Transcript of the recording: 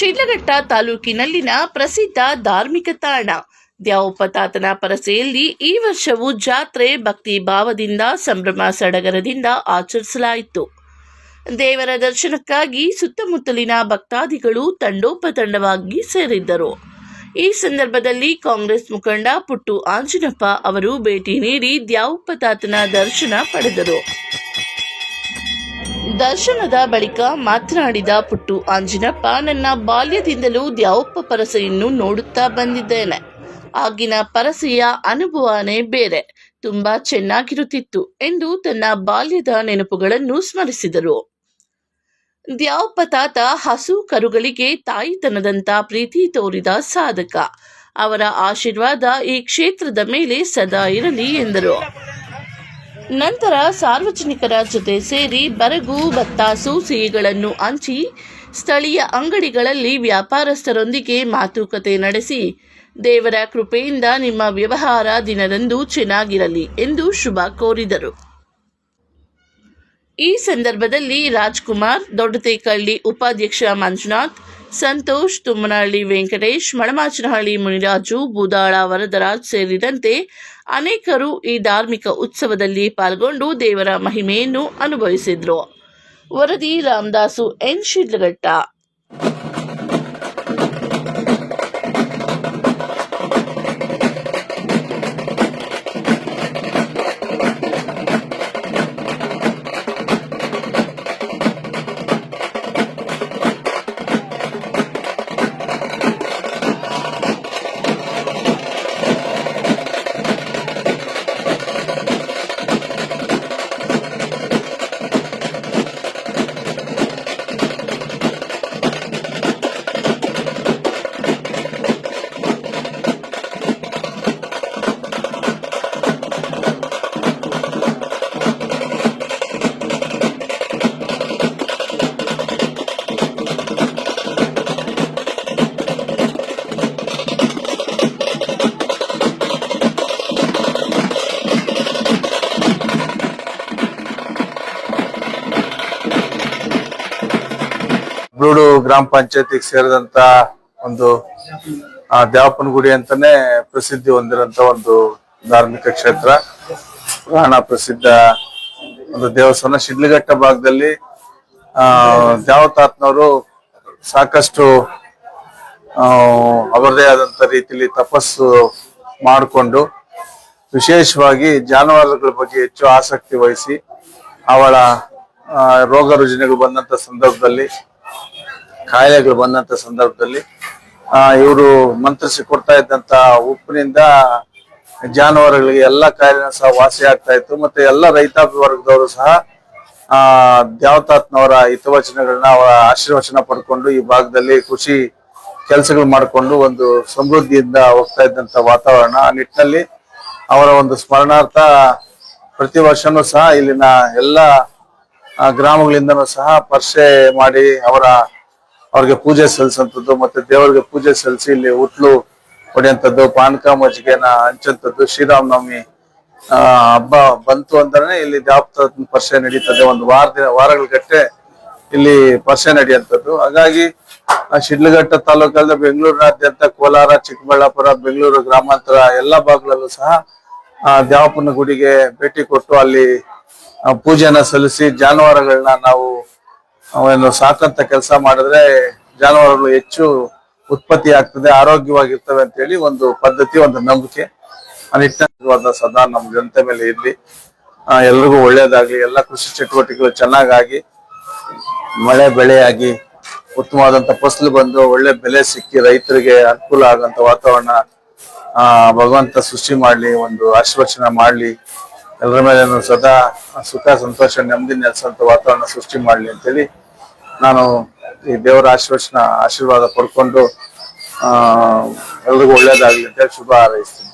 ಶಿಡ್ಲಘಟ್ಟ ತಾಲೂಕಿನಲ್ಲಿನ ಪ್ರಸಿದ್ಧ ಧಾರ್ಮಿಕ ತಾಣ. ದ್ಯಾವೋಪತಾತನ ಪರಸೆಯಲ್ಲಿ ಈ ವರ್ಷವೂ ಜಾತ್ರೆ ಭಕ್ತಿ ಭಾವದಿಂದ, ಸಂಭ್ರಮ ಸಡಗರದಿಂದ ಆಚರಿಸಲಾಯಿತು. ದೇವರ ದರ್ಶನಕ್ಕಾಗಿ ಸುತ್ತಮುತ್ತಲಿನ ಭಕ್ತಾದಿಗಳು ತಂಡೋಪತಂಡವಾಗಿ ಸೇರಿದ್ದರು. ಈ ಸಂದರ್ಭದಲ್ಲಿ ಕಾಂಗ್ರೆಸ್ ಮುಖಂಡ ಪುಟ್ಟು ಆಂಜಿನಪ್ಪ ಅವರು ಭೇಟಿ ನೀಡಿ ದ್ಯಾವೋಪತಾತನ ದರ್ಶನ ಪಡೆದರು. ದರ್ಶನದ ಬಳಿಕ ಮಾತನಾಡಿದ ಪುಟ್ಟು ಆಂಜಿನಪ್ಪ, ನನ್ನ ಬಾಲ್ಯದಿಂದಲೂ ದ್ಯಾವಪ್ಪ ಪರಸೆಯನ್ನು ನೋಡುತ್ತಾ ಬಂದಿದ್ದೇನೆ. ಆಗಿನ ಪರಸೆಯ ಅನುಭವನೇ ಬೇರೆ, ತುಂಬಾ ಚೆನ್ನಾಗಿರುತ್ತಿತ್ತು ಎಂದು ತನ್ನ ಬಾಲ್ಯದ ನೆನಪುಗಳನ್ನು ಸ್ಮರಿಸಿದರು. ದ್ಯಾವಪ್ಪ ತಾತ ಹಸು ಕರುಗಳಿಗೆ ತಾಯಿತನದಂತ ಪ್ರೀತಿ ತೋರಿದ ಸಾಧಕ. ಅವರ ಆಶೀರ್ವಾದ ಈ ಕ್ಷೇತ್ರದ ಮೇಲೆ ಸದಾ ಇರಲಿ ಎಂದರು. ನಂತರ ಸಾರ್ವಜನಿಕರ ಜೊತೆ ಸೇರಿ ಬರಗು, ಭತ್ತ ಸಿಹಿಗಳನ್ನು ಹಂಚಿ ಸ್ಥಳೀಯ ಅಂಗಡಿಗಳಲ್ಲಿ ವ್ಯಾಪಾರಸ್ಥರೊಂದಿಗೆ ಮಾತುಕತೆ ನಡೆಸಿ, ದೇವರ ಕೃಪೆಯಿಂದ ನಿಮ್ಮ ವ್ಯವಹಾರ ದಿನದಂದು ಚೆನ್ನಾಗಿರಲಿ ಎಂದು ಶುಭ ಕೋರಿದರು. ಈ ಸಂದರ್ಭದಲ್ಲಿ ರಾಜ್ಕುಮಾರ್ ದೊಡ್ಡತೇಕಳ್ಳಿ ಉಪಾಧ್ಯಕ್ಷ ಮಂಜುನಾಥ್, ಸಂತೋಷ್ ತುಮ್ಮನಹಳ್ಳಿ ವೆಂಕಟೇಶ್ ಮಣಮಾಚನಹಳ್ಳಿ ಮುನಿರಾಜು, ಬೂದಾಳ ವರದರಾಜ್ ಸೇರಿದಂತೆ ಅನೇಕರು ಈ ಧಾರ್ಮಿಕ ಉತ್ಸವದಲ್ಲಿ ಪಾಲ್ಗೊಂಡು ದೇವರ ಮಹಿಮೆಯನ್ನು ಅನುಭವಿಸಿದ್ರು. ವರದಿ ರಾಮದಾಸು ಎನ್. ಶಿಡ್ಲಘಟ್ಟ. ಗ್ರಾಮ ಪಂಚಾಯತಿಗೆ ಸೇರಿದಂತ ಒಂದು ದೇವಪ್ಪನ ಗುಡಿ ಅಂತಾನೆ ಪ್ರಸಿದ್ಧಿ ಹೊಂದಿರುವಂತ ಒಂದು ಧಾರ್ಮಿಕ ಕ್ಷೇತ್ರ. ಪುರಾಣ ಪ್ರಸಿದ್ಧ ಒಂದು ದೇವಸ್ಥಾನ ಶಿಡ್ಲಘಟ್ಟ ಭಾಗದಲ್ಲಿ, ಆ ದ್ಯಾವತಾತ್ನವರು ಸಾಕಷ್ಟು ಅವರದೇ ಆದಂತ ರೀತಿಯಲ್ಲಿ ತಪಸ್ಸು ಮಾಡಿಕೊಂಡು ವಿಶೇಷವಾಗಿ ಜಾನುವಾರುಗಳ ಬಗ್ಗೆ ಹೆಚ್ಚು ಆಸಕ್ತಿ ವಹಿಸಿ ಅವಳ ರೋಗ ರುಜಿನಗಳು ಬಂದಂತ ಸಂದರ್ಭದಲ್ಲಿ ಕಾಯಿಲೆಗಳು ಬಂದಂತ ಸಂದರ್ಭದಲ್ಲಿ ಇವರು ಮಂತ್ರಿಸಿ ಕೊಡ್ತಾ ಇದ್ದಂತ ಉಪ್ಪಿನಿಂದ ಜಾನುವಾರುಗಳಿಗೆ ಎಲ್ಲ ಕಾಯಿಲೆನ ಸಹ ವಾಸಿ ಆಗ್ತಾ ಇತ್ತು. ಮತ್ತೆ ಎಲ್ಲ ರೈತಾಪಿ ವರ್ಗದವರು ಸಹ, ಆ, ದ್ಯಾವತಾತ್ನವರ ಹಿತವಚನಗಳನ್ನ ಅವರ ಆಶೀರ್ವಚನ ಪಡ್ಕೊಂಡು ಈ ಭಾಗದಲ್ಲಿ ಕೃಷಿ ಕೆಲಸಗಳು ಮಾಡಿಕೊಂಡು ಒಂದು ಸಮೃದ್ಧಿಯಿಂದ ಹೋಗ್ತಾ ಇದ್ದಂತ ವಾತಾವರಣ. ಆ ನಿಟ್ಟಿನಲ್ಲಿ ಅವರ ಒಂದು ಸ್ಮರಣಾರ್ಥ ಪ್ರತಿ ವರ್ಷನೂ ಸಹ ಇಲ್ಲಿನ ಎಲ್ಲ ಗ್ರಾಮಗಳಿಂದನೂ ಸಹ ಪರ್ಸೆ ಮಾಡಿ ಅವರ ಅವ್ರಿಗೆ ಪೂಜೆ ಸಲ್ಲಿಸಂತದ್ದು ಮತ್ತೆ ದೇವರಿಗೆ ಪೂಜೆ ಸಲ್ಲಿಸಿ ಇಲ್ಲಿ ಉಟ್ಲು ಹೊಡೆಯಂಥದ್ದು, ಪಾನಕ ಮಜ್ಜಿಗೆನ ಹಂಚಂತದ್ದು ಶ್ರೀರಾಮನವಮಿ, ಆ, ಹಬ್ಬ ಬಂತು ಅಂದ್ರೆ ಇಲ್ಲಿ ದ್ಯಾಪ್ತ ಪರ್ಶೆ ನಡೀತದೆ. ಒಂದು ವಾರ ದಿನ ವಾರಗಳ ಗಟ್ಟೆ ಇಲ್ಲಿ ಪರ್ಶೆ ನಡೆಯುವಂಥದ್ದು ಹಾಗಾಗಿ ಆ ಶಿಡ್ಲಘಟ್ಟ ತಾಲೂಕಲ್ಲಿ ಬೆಂಗಳೂರಿನಾದ್ಯಂತ ಕೋಲಾರ, ಚಿಕ್ಕಬಳ್ಳಾಪುರ, ಬೆಂಗಳೂರು ಗ್ರಾಮಾಂತರ ಎಲ್ಲಾ ಭಾಗಗಳಲ್ಲೂ ಸಹ, ಆ ದೇವಪ್ಪನ ಗುಡಿಗೆ ಭೇಟಿ ಕೊಟ್ಟು ಅಲ್ಲಿ ಪೂಜೆನ ಸಲ್ಲಿಸಿ ಜಾನುವಾರುಗಳನ್ನ ನಾವು ಅವನ್ನು ಸಾಕಂತ ಕೆಲಸ ಮಾಡಿದ್ರೆ ಜಾನುವಾರುಗಳು ಹೆಚ್ಚು ಉತ್ಪತ್ತಿ ಆಗ್ತದೆ, ಆರೋಗ್ಯವಾಗಿರ್ತವೆ ಅಂತ ಹೇಳಿ ಒಂದು ಪದ್ಧತಿ, ಒಂದು ನಂಬಿಕೆ. ಆ ಸದಾ ನಮ್ಮ ಜನತೆ ಮೇಲೆ ಇರಲಿ. ಎಲ್ರಿಗೂ ಒಳ್ಳೇದಾಗ್ಲಿ. ಎಲ್ಲ ಕೃಷಿ ಚಟುವಟಿಕೆಗಳು ಚೆನ್ನಾಗಾಗಿ, ಮಳೆ ಬೆಳೆಯಾಗಿ, ಉತ್ತಮವಾದಂತ ಫಸಲು ಬಂದು ಒಳ್ಳೆ ಬೆಲೆ ಸಿಕ್ಕಿ ರೈತರಿಗೆ ಅನುಕೂಲ ಆಗಂತ ವಾತಾವರಣ ಭಗವಂತ ಸೃಷ್ಟಿ ಮಾಡ್ಲಿ, ಒಂದು ಆಶೀರ್ವಚನ ಮಾಡ್ಲಿ. ಎಲ್ಲರ ಮೇಲೆ ಸದಾ ಸುಖ, ಸಂತೋಷ, ನೆಮ್ಮದಿ ನೆಲೆಸಂತ ವಾತಾವರಣ ಸೃಷ್ಟಿ ಮಾಡ್ಲಿ ಅಂತೇಳಿ ನಾನು ಈ ದೇವರ ಆಶೀರ್ವಚನ ಆಶೀರ್ವಾದ ಪಡ್ಕೊಂಡು ಎಲ್ರಿಗೂ ಒಳ್ಳೇದಾಗ್ಲಿ ಅಂತ ಶುಭ ಹಾರೈಸ್ತೀನಿ.